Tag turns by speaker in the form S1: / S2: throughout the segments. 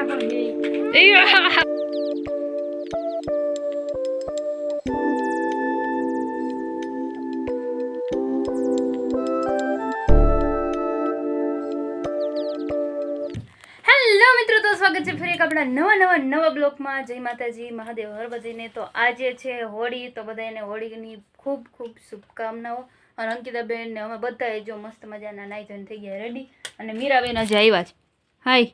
S1: તો સ્વાગત છે ફરી એક આપણા નવા નવા નવા બ્લોકમાં. જય માતાજી, મહાદેવ હરભજીને તો આજે છે હોળી, તો બધાને હોળીની ખૂબ ખૂબ શુભકામનાઓ. અને અંકિતાબેન અમે બધાએ જો મસ્ત મજાના નાઈ ધોઈને થઈ ગયા રેડી અને મીરાબેન આજે આવ્યા છે. હાય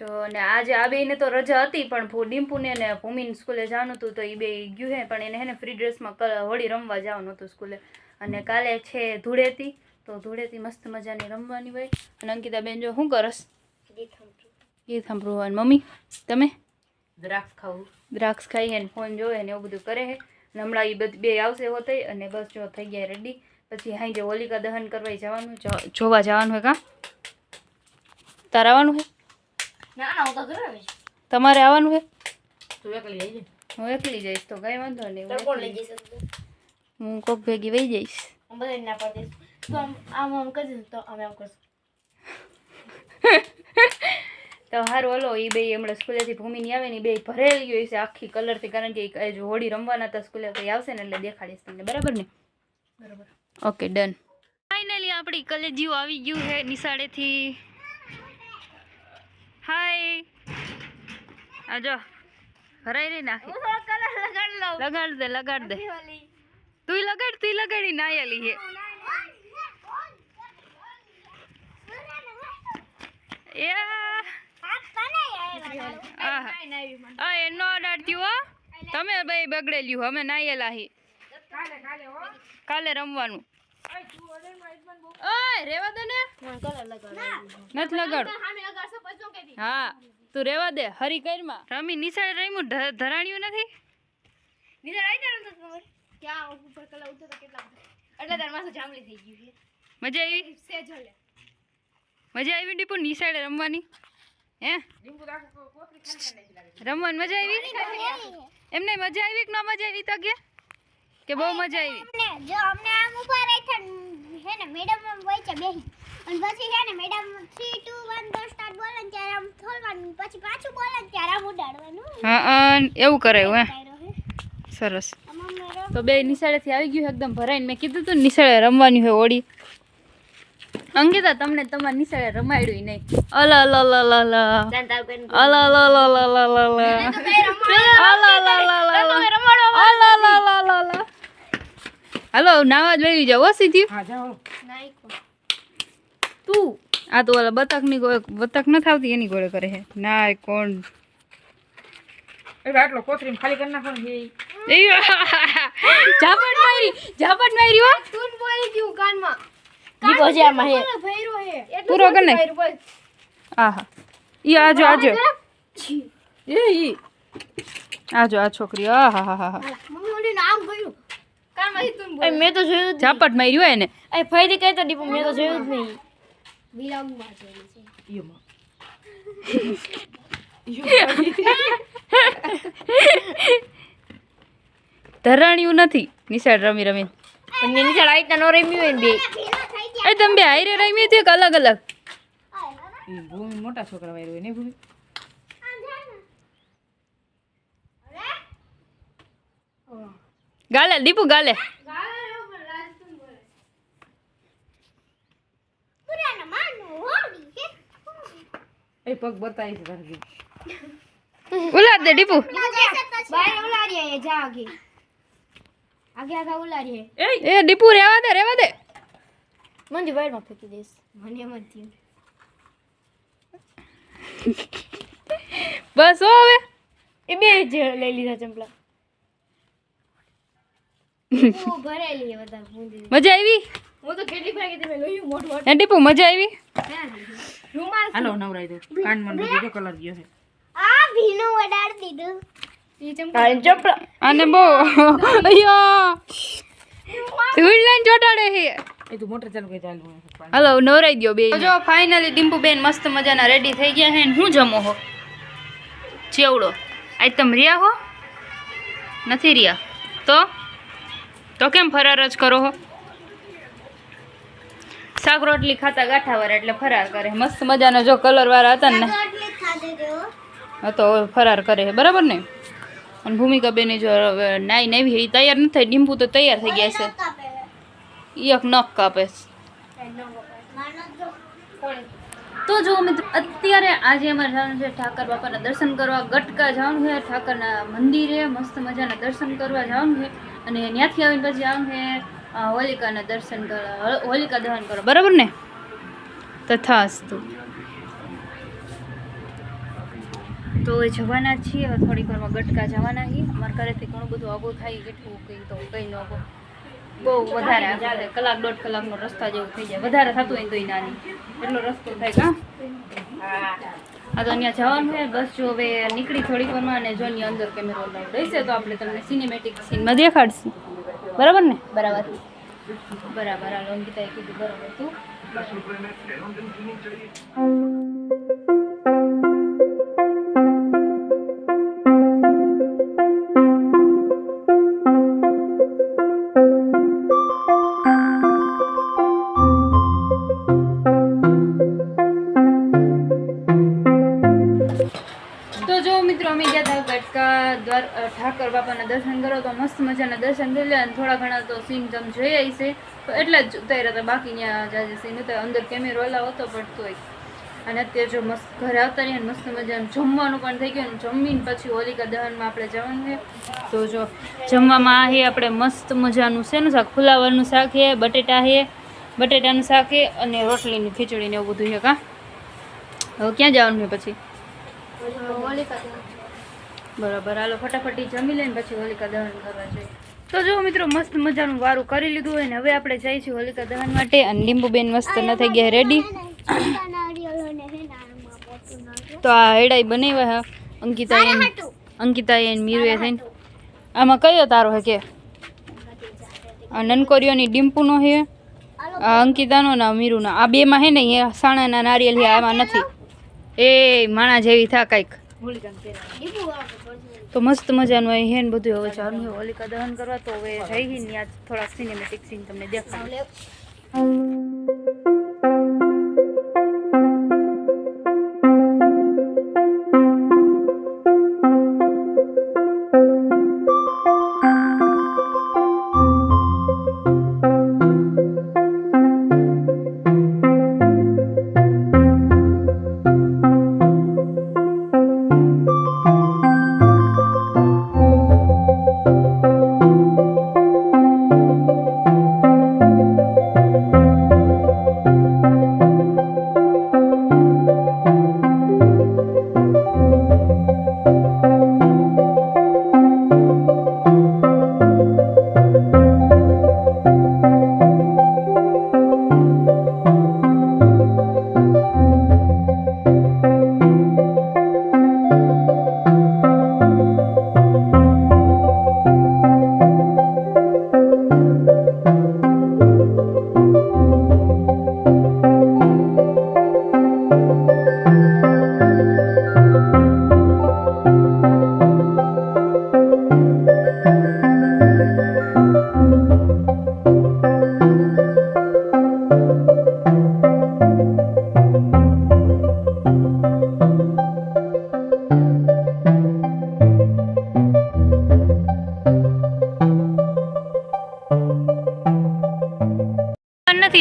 S1: જો ને આજે આ બેને તો રજા હતી પણ ડિમ્પુને ને ભૂમિન સ્કૂલે જવાનું હતું તો એ બે ગયું હે પણ એને હે ને ફ્રી ડ્રેસમાં કલ- હોળી રમવા જવાનું હતું સ્કૂલે. અને કાલે છે ધૂળેતી તો ધૂળેતી મસ્ત મજાની રમવાની હોય. અને અંકિતાબેન જો શું કરસ? ગીત સાંભળવું મમ્મી તમે?
S2: દ્રાક્ષ ખાવું.
S1: દ્રાક્ષ ખાઈ ને ફોન જોવે ને એવું બધું કરે હે. અને હમણાં એ બધી બે આવશે હોતે અને બસ જો થઈ ગયા રેડી પછી હાઈ જે હોલિકા દહન કરવા જવાનું જોવા જવાનું હોય કા? તારે આવવાનું છે
S2: ના ના હું?
S1: તમારે આવવાનું છે
S2: તું એકલી જઈ
S1: હું એકલી જઈશ તો કઈ વાંધો નહીં હું
S2: તો કોણ લઈ
S1: એકલી-
S2: જશે
S1: હું કોક ભેગી વહી જઈશ.
S2: ના પાડી તો આમ આમ આમ કરી તો અમે આમ કરશું.
S1: તો હારું હલો એ બે હમણાં સ્કૂલેથી ભૂમિની આવે ને એ બે ભરેલી હોય છે આખી કલરથી કારણ કે જો હોળી રમવાના હતા સ્કૂલે તો આવશે ને એટલે દેખાડીશ તમને. બરાબર ને?
S2: બરોબર.
S1: ઓકે ડન ફાઇનલી આપણી કલેજીઓ આવી ગયું છે નિશાળેથી. હાય. આ જો ભરાઈ રહી નાખી. લગાડ દે લગાડ દે. તું લગાડ તું લગાડી નાયેલી હે. એનો અડાડતી હો. તમે બે બગડેલ્યું અમે નાયેલા હી. કાલે રમવાનું. હા, તું રેવા દે રમી નિશાળ રમ્યું ધરાણ્યું નથી?
S2: ગયું
S1: મજા આવી? મજા આવી ડીપુ, નિશાળે રમવાની? હે? રમવાની મજા આવી? એમને મજા આવી કે ન મજા આવી? તો કે. કે બહુ મજા આવી.
S3: અમને જો અમને આમ ઊભા રાખ્યા ને, હે ને મેડમ આમ વચ્ચે બેહી. અને પછી હે ને મેડમ 3 2 1 તો સ્ટાર્ટ બોલે ને ત્યારે આમ ખોલવાનું પછી પાછું બોલે ને ત્યારે આમ ઉડાડવાનું.
S1: હા અન એવું કરાયું હે.
S3: ડાયરો હે.
S1: સરસ.
S3: આમ અમે
S1: તો બે નિશાળેથી આવી ગયું એકદમ ભરાઈને. મેં કીધું તું ને નિશાળે રમવાની હોય ઓડી અંકિતા તમને તમારા નિશાળે રમાડ્યું નહીં. અલ અલ અલ અલ અલ
S2: જાન તાર બેન.
S1: અલ અલ અલ અલ અલ અલ અલ અલ અલ અલ હાલો નાવા જ વહી જાવ હો સીધી તું. આ તો ઓલા બતકની બતક ન આવતી એની ગોળે કરે છે. ના કોણ?
S2: આટલો કોથરીમ ખાલી કરી નાખવાનું
S1: ઝાપટ મારી ઝાપટ મારી હો.
S3: તું બોલી ગયું કાનમાં.
S2: દીપો છે આમાં હે.
S1: પૂરો કર નાખ આહા. ઈ આજો આજો. એ ઈ. આજો આ છોકરી. આહા હા હા હા.
S3: મમ્મી ઓલી નામ ગયું
S2: મેં તો જોયું જ
S1: ઝાપટ માર્યું હોય ને.
S2: એ ફરી કહી તો દીપો મેં તો જોયું જ નહીં.
S3: વિરામમાં જોયું છે.
S1: ધરાણ્યું નથી. નિશાળ રમી રમી
S2: પણ નિશાળ ચાલ આઈટના નો રમ્યું હોય ને બે.
S1: એ તમે બે હાઈરે રમી હતી અલગ અલગ.
S2: ભૂમિ મોટા છોકરા વાયરો હોય ને ભૂમિ?
S1: ગાલે દીપુ ગાલે.
S2: એ પગ બતાવી છે તારે.
S1: ઉલાડ દે દીપુ.
S3: બાય ઉલાડી આય જા આગે. આગે આગે ઉલાડી
S1: એ દીપુ રેવા દે રેવા દે.
S2: મંજી વાયરમાં ફેંકી દઈશ.
S3: મને એમ જ
S1: બસ હો હવે.
S2: એ બે જ લઈ લીધા ચંપલા
S3: હું ભરેલી હે બધા બુંદી
S1: મજા આવી?
S2: હું તો કેટલી ફેંકી હતી મેં લોહી મોટું
S1: એન્ટી પુ મજા આવી?
S3: રૂમાલ
S2: હાલો નવરાઈ દો. મન બીજો કલર ગયો છે.
S3: આ ભીનો વડાડ દીધો.
S1: અને બહુ. ધૂળ લઈને ચોટાડે છે.
S2: એ તું મોટર ચાલુ કરી ચાલુ
S1: હલો નવરાઈ ગયો બે જો ફાઇનલી ડિમ્પુ બેન મસ્ત મજાના રેડી થઈ ગયા છે ને હું જમો હો? ચેવડો આજ તમે રહ્યા હો? નથી રહ્યા. તો? તો કેમ ફરાર જ કરો હો? શાક રોટલી ખાતા ગાંઠાવાળા એટલે ફરાર કરે. મસ્ત મજાના જો કલર વાળા હતા ને. તો ફરાર કરે છે, બરાબર ને? અને ભૂમિકા બેને જો નાઈ નાવી એ તૈયાર નથી થઈ ડીમ્પુ તો તૈયાર થઈ ગયા છે. એક નખ કાપે તો જો મિત્રો, અત્યારે આજે અમારે જવાનું છે ઠાકર બાપાના દર્શન કરવા. ગટકા જવાનું છે, ઠાકરના મંદિરે મસ્ત મજાના દર્શન કરવા જવાનું છે. અને ત્યાંથી આવીને પછી જવાનું છે હોલિકાના દર્શન કરવા હોલિકા દહન કરવા. બરાબર ને? તથાસ્તુ. તો જવાના છીએ થોડીક વારમાં ગટકા જવાના છીએ અમારા ઘરેથી ઘણું બધું આગું થાય કેટલું કંઈ તો કંઈ ન બહુ વધારે કલાક દોઢ કલાકનો રસ્તા જેવું થઈ જાય. વધારે થતું હોય તોય નાની. એટલો રસ્તો થાય કા આ તો અહીંયા જવાનું છે. બસ જો હવે નીકળી થોડીક વારમાં અને જો અહીંયા અંદર કેમેરો લાઈવ રહેશે તો આપણે તમને સિનેમેટિક સીનમાં દેખાડશું. બરાબર ને? બરાબર. બરાબર. આ અંકિતાએ કીધું બરાબર તું તો જો મિત્રો, અમે ગયા હતા ગટકા દ્વાર ઠાકર બાપાના દર્શન કરો તો મસ્ત મજાના દર્શન કરી લે અને થોડા ઘણા તો સીન જમ જોઈ આવી છે. તો એટલા જ ઉતાર્યા હતા બાકી ત્યાં જાજે સીન હતા, અંદર કેમેરો અલાવ હતો પડતો હોય અને અત્યારે જો મસ્ત ઘરે આવતા રહીએ મસ્ત મજાનું જમવાનું પણ થઈ ગયું જમીને પછી હોલિકા દહનમાં આપણે જવાનું છે. તો જો જમવામાં છે આપણે મસ્ત મજાનું શેનું શાક, ફુલાવરનું શાક છે, બટેટા છે, બટેટાનું શાક છે અને રોટલીની ખીચડીને એવું બધું છે કા. હવે ક્યાં જવાનું છે પછી. બરાબર હાલો ફટાફટી જમી લઈને પછી હોલિકા દહન કરવા જઈએ. તો જો મિત્રો મસ્ત મજાનું વારું કરી લીધું હોય ને હવે આપણે જઈએ છીએ હોલિકા દહન માટે. અને લીંબુબેન મસ્ત ન થઈ ગયા રેડી. તો આ હેડાઈ બનાવ્યા હે અંકિતા એન અંકિતા એન મીરુએ થઈને. આમાં કયો તારો હે કે? આ નનકોરીઓની ડિમ્પુનો હે. આ અંકિતાનો ને મીરુનો. આ બેમાં હે ને એ સાણાના નારિયેલ હે આમાં નથી. એ માણા જેવી થા કાંઈક. તો મસ્ત મજાનું અહીં હે ને બધું. હવે જવાનું હોલિકા દહન કરવા તો હવે જઈ હી ત્યાં થોડાક સિનેમેટિક સીન તમને દેખાડું.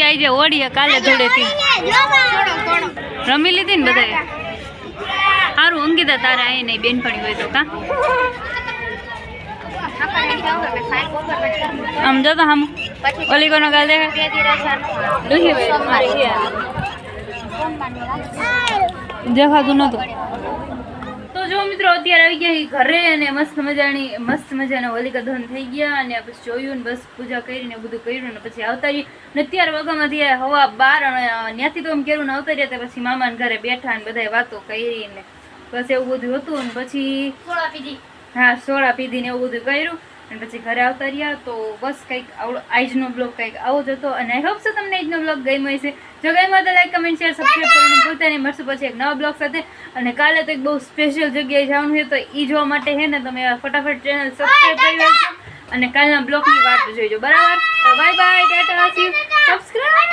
S1: આવી જાય ઓડીએ કાલે ધૂળેથી રમી લીધી ને બધાએ? સારું અંકિતા તારે અહીં નહીં બેનપણી હોય તો કા? આમ જો તો આમ ઓલી કોનો ગાલ દેખે હોય મારી દેખાતું નતું. તો જો મિત્રો અત્યારે આવી ગયા ઘરે અને મસ્ત મજાની મસ્ત મજાના હોલિકા દહન થઈ ગયા અને પછી જોયું ને બસ પૂજા કરીને બધું કર્યું ને પછી આવતા રહીએ. ને અત્યારે વગામાંથી હવા બાર અને ત્યાંથી તો એમ કર્યું ને આવતા રહ્યા પછી મામાને ઘરે બેઠા ને બધાય વાતો કરી ને બસ એવું બધું હતું ને પછી
S2: સોળા પીધી.
S1: હા સોળા પીધી ને એવું બધું કર્યું. અને પછી ઘરે આવતા રહ્યા તો બસ કંઈક આવડો, આજનો બ્લોગ કંઈક આવો જ હતો. અને આઈ હોપ સો તમને આજનો બ્લોગ ગમ્યો હશે. જો ગમ્યો તો લાઈક કમેન્ટ શેર સબસ્ક્રાઈબ કરવાનું ભૂલતા નહીં. મળશું પછી એક નવા બ્લોગ સાથે. અને કાલે તો એક બહુ સ્પેશિયલ જગ્યાએ જવાનું છે તો એ જોવા માટે છે ને તમે ફટાફટ ચેનલ સબસ્ક્રાઈબ કરી લેજો. અને કાલના બ્લોગની વાત જોઈજો. બરાબર? તો બાય બાય ટાટા સબસ્ક્રાઈબ